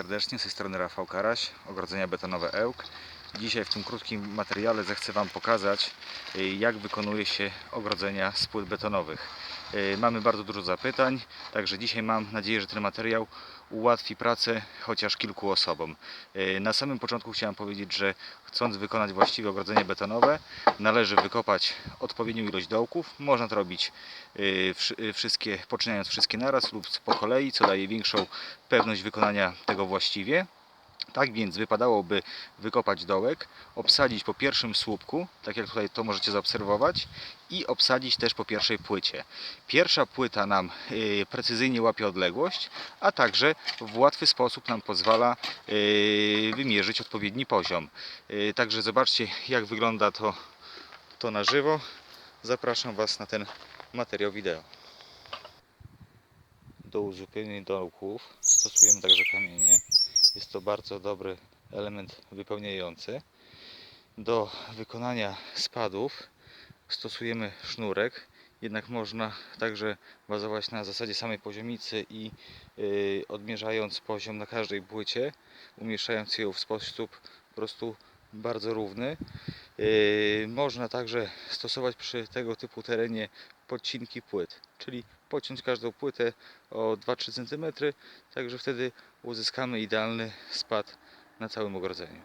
serdecznie, z tej strony Rafał Karaś, ogrodzenia betonowe Ełk. Dzisiaj w tym krótkim materiale zechcę Wam pokazać, y, jak wykonuje się ogrodzenia z płyt betonowych. Y, Mamy bardzo dużo zapytań, także dzisiaj mam nadzieję, że ten materiał ułatwi pracę chociaż kilku osobom. Y, Na samym początku chciałem powiedzieć, że chcąc wykonać właściwe ogrodzenie betonowe, należy wykopać odpowiednią ilość dołków. Można to robić wszy- wszystkie, poczynając wszystkie naraz lub po kolei, co daje większą pewność wykonania tego właściwie. Tak więc wypadałoby wykopać dołek, obsadzić po pierwszym słupku, tak jak tutaj to możecie zaobserwować, i obsadzić też po pierwszej płycie. Pierwsza płyta nam y, precyzyjnie łapie odległość, a także w łatwy sposób nam pozwala y, wymierzyć odpowiedni poziom. Y, Także zobaczcie jak wygląda to, to na żywo. Zapraszam Was na ten materiał wideo. Do uzupełnienia dołków stosujemy także kamienie. Jest to bardzo dobry element wypełniający. Do wykonania spadów stosujemy sznurek, jednak można także bazować na zasadzie samej poziomicy i yy, odmierzając poziom na każdej płycie, umieszczając ją w sposób po prostu bardzo równy. Yy, Można także stosować przy tego typu terenie podcinki płyt, czyli pociąć każdą płytę o 2-3 cm, także wtedy uzyskamy idealny spad na całym ogrodzeniu.